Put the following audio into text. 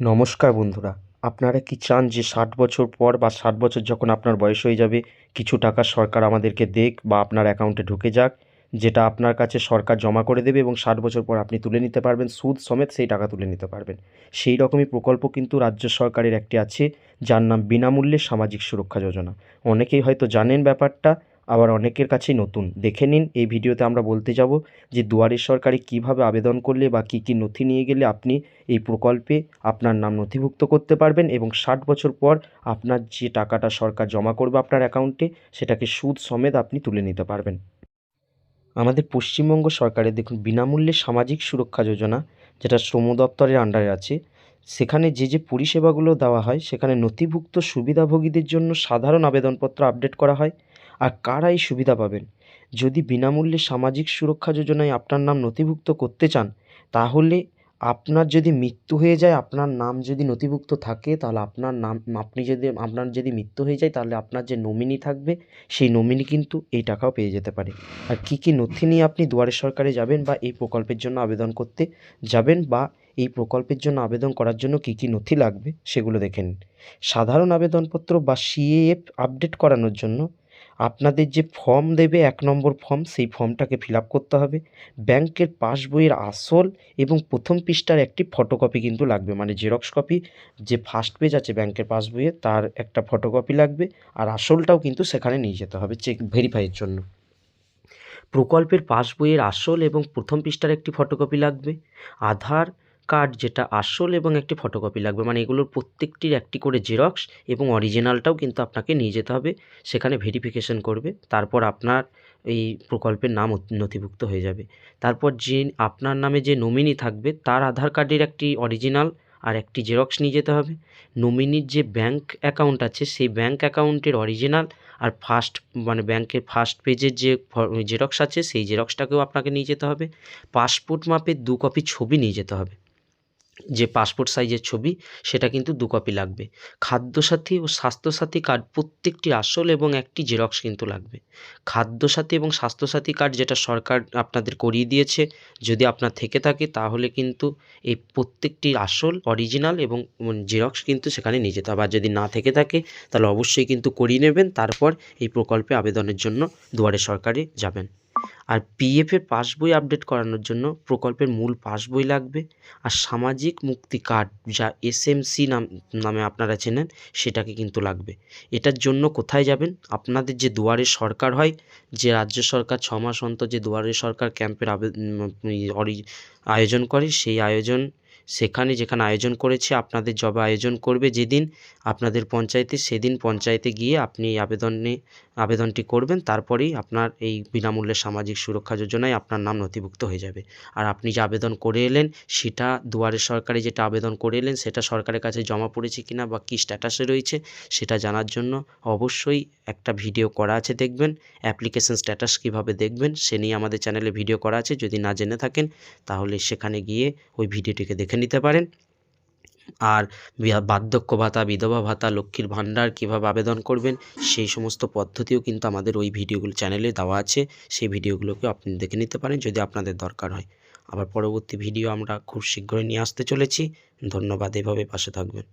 নমস্কার বন্ধুরা, আপনারা কি চান যে ষাট বছর পর বা ষাট বছর যখন আপনার বয়স হয়ে যাবে, কিছু টাকা সরকার আমাদেরকে দেখ বা আপনার অ্যাকাউন্টে ঢুকে যাক, যেটা আপনার কাছে সরকার জমা করে দেবে এবং ষাট বছর পর আপনি তুলে নিতে পারবেন, সুদ সমেত সেই টাকা তুলে নিতে পারবেন। সেই রকমই প্রকল্প কিন্তু রাজ্য সরকারের একটি আছে, যার নাম বিনামূল্যে সামাজিক সুরক্ষা যোজনা। অনেকেই হয়তো জানেন ব্যাপারটা আবার অনেকের কাছেই নতুন। দেখে নিন, এই ভিডিওতে আমরা বলতে যাব যে দুয়ারে সরকারে কীভাবে আবেদন করলে বা কী কী নথি নিয়ে গেলে আপনি এই প্রকল্পে আপনার নাম নথিভুক্ত করতে পারবেন এবং ষাট বছর পর আপনার যে টাকাটা সরকার জমা করবে আপনার অ্যাকাউন্টে, সেটাকে সুদ সমেত আপনি তুলে নিতে পারবেন। আমাদের পশ্চিমবঙ্গ সরকারের দেখুন, বিনামূল্যে সামাজিক সুরক্ষা যোজনা, যেটা শ্রম দপ্তরের আন্ডারে আছে, সেখানে যে যে পরিষেবাগুলো দেওয়া হয়, সেখানে নথিভুক্ত সুবিধাভোগীদের জন্য সাধারণ আবেদনপত্র আপডেট করা হয়। আর কারা এই সুবিধা পাবেন। যদি বিনামূল্যে সামাজিক সুরক্ষা যোজনায় আপনার নাম নথিভুক্ত করতে চান, তাহলে আপনার যদি মৃত্যু হয়ে যায়, আপনার নাম যদি নথিভুক্ত থাকে, তাহলে আপনার নাম, আপনি যদি, আপনার যদি মৃত্যু হয়ে যায়, তাহলে আপনার যে নমিনি থাকবে, সেই নমিনি কিন্তু এই টাকাও পেয়ে যেতে পারে। আর কী কী নথি নিয়ে আপনি দুয়ারে সরকারে যাবেন বা এই প্রকল্পের জন্য আবেদন করতে যাবেন বা এই প্রকল্পের জন্য আবেদন করার জন্য কী কী নথি লাগবে, সেগুলো দেখে নিন। সাধারণ আবেদনপত্র বা সিএএফ আপডেট করানোর জন্য আপনাদের যে ফর্ম দেবে, এক নম্বর ফর্ম সেই ফর্মটাকে ফিল করতে হবে। ব্যাংকের পাসবইয়ের আসল এবং প্রথম পৃষ্ঠার একটি ফটোকপি কিন্তু লাগবে। মানে জেরক্স কপি যে ফার্স্ট পেজ আছে ব্যাংকের পাসবইয়ে তার একটা ফটোকপি লাগবে আর আসলটাও কিন্তু সেখানে নিয়ে যেতে হবে চেক ভেরিফাইয়ের জন্য। প্রকল্পের পাসবইয়ের আসল এবং প্রথম পৃষ্ঠার একটি ফটোকপি লাগবে। আধার কার্ড যেটা আসল এবং একটি ফটোকপি লাগবে। মানে এগুলোর প্রত্যেকটির একটি করে জেরক্স এবং অরিজিনালটাও কিন্তু আপনাকে নিয়ে যেতে হবে। সেখানে ভেরিফিকেশন করবে। তারপর আপনার এই প্রকল্পের নাম নথিভুক্ত হয়ে যাবে। তারপর যে আপনার নামে যে নমিনি থাকবে, তার আধার কার্ডের একটি অরিজিনাল আর একটি জেরক্স নিয়ে যেতে হবে। নমিনির যে ব্যাংক অ্যাকাউন্ট আছে, সেই ব্যাংক অ্যাকাউন্টের অরিজিনাল আর ফার্স্ট মানে ব্যাংকের ফার্স্ট পেজের যে জেরক্স আছে, সেই জেরক্সটাকেও আপনাকে নিয়ে যেতে হবে। পাসপোর্ট মাপের দু কপি ছবি নিয়ে যেতে হবে। যে পাসপোর্ট সাইজের ছবি, সেটা কিন্তু দু কপি লাগবে। খাদ্যসাথী ও স্বাস্থ্যসাথী কার্ড প্রত্যেকটি আসল এবং একটি জেরক্স কিন্তু লাগবে। খাদ্যসাথী এবং স্বাস্থ্যসাথী কার্ড যেটা সরকার আপনাদের করিয়ে দিয়েছে, যদি আপনার থেকে থাকে, তাহলে কিন্তু এই প্রত্যেকটি আসল অরিজিনাল এবং জেরক্স কিন্তু সেখানে নিয়ে যেতে হবে। আর যদি না থেকে থাকে, তাহলে অবশ্যই কিন্তু করিয়ে নেবেন। তারপর এই প্রকল্পে আবেদনের জন্য দুয়ারে সরকারে যাবেন। আর পিএফের পাসবই আপডেট করানোর জন্য প্রকল্পের মূল পাসবই লাগবে আর সামাজিক মুক্তি কার্ড যা এসএমসি নাম, নামে আপনারা চেনেন সেটাকে কিন্তু লাগবে। এটার জন্য কোথায় যাবেন? আপনাদের যে দুয়ারে সরকার হয়, যে রাজ্য সরকার ছমাস মাস অন্তর যে দুয়ারে সরকার ক্যাম্পের আয়োজন করে সেই আয়োজন সেখানে যেখানে আয়োজন করেছে, আপনাদের জবে আয়োজন করবে যেদিন আপনাদের পঞ্চায়েতে, সেদিন পঞ্চায়েতে গিয়ে আপনি আবেদনে, আবেদনটি করবেন, তারপরেই আপনার এই বিনামূল্যে সামাজিক সুরক্ষা যোজনায় আপনার নাম নথিভুক্ত হয়ে যাবে। আর আপনি যে আবেদন করে এলেন, সেটা দুয়ারে সরকারে যেটা আবেদন করে এলেন, সেটা সরকারের কাছে জমা পড়েছে কিনা বা কী স্ট্যাটাসে রয়েছে, সেটা জানার জন্য অবশ্যই একটা ভিডিও করা আছে দেখবেন, অ্যাপ্লিকেশন স্ট্যাটাস কীভাবে দেখবেন, সে নিয়ে আমাদের চ্যানেলে ভিডিও করা আছে, যদি না জেনে থাকেন, তাহলে সেখানে গিয়ে ওই ভিডিওটিকে দেখে নিতে পারেন। আর বার্ধক্য ভাতা, বিধবা ভাতা, লক্ষ্মীর ভাণ্ডার কীভাবে আবেদন করবেন, সেই সমস্ত পদ্ধতিও কিন্তু আমাদের ওই ভিডিওগুলো চ্যানেলে দেওয়া আছে। সেই ভিডিওগুলোকে আপনি দেখে নিতে পারেন যদি আপনাদের দরকার হয়। আবার পরবর্তী ভিডিও আমরা খুব শীঘ্রই নিয়ে আসতে চলেছি। ধন্যবাদ এভাবে পাশে থাকবেন।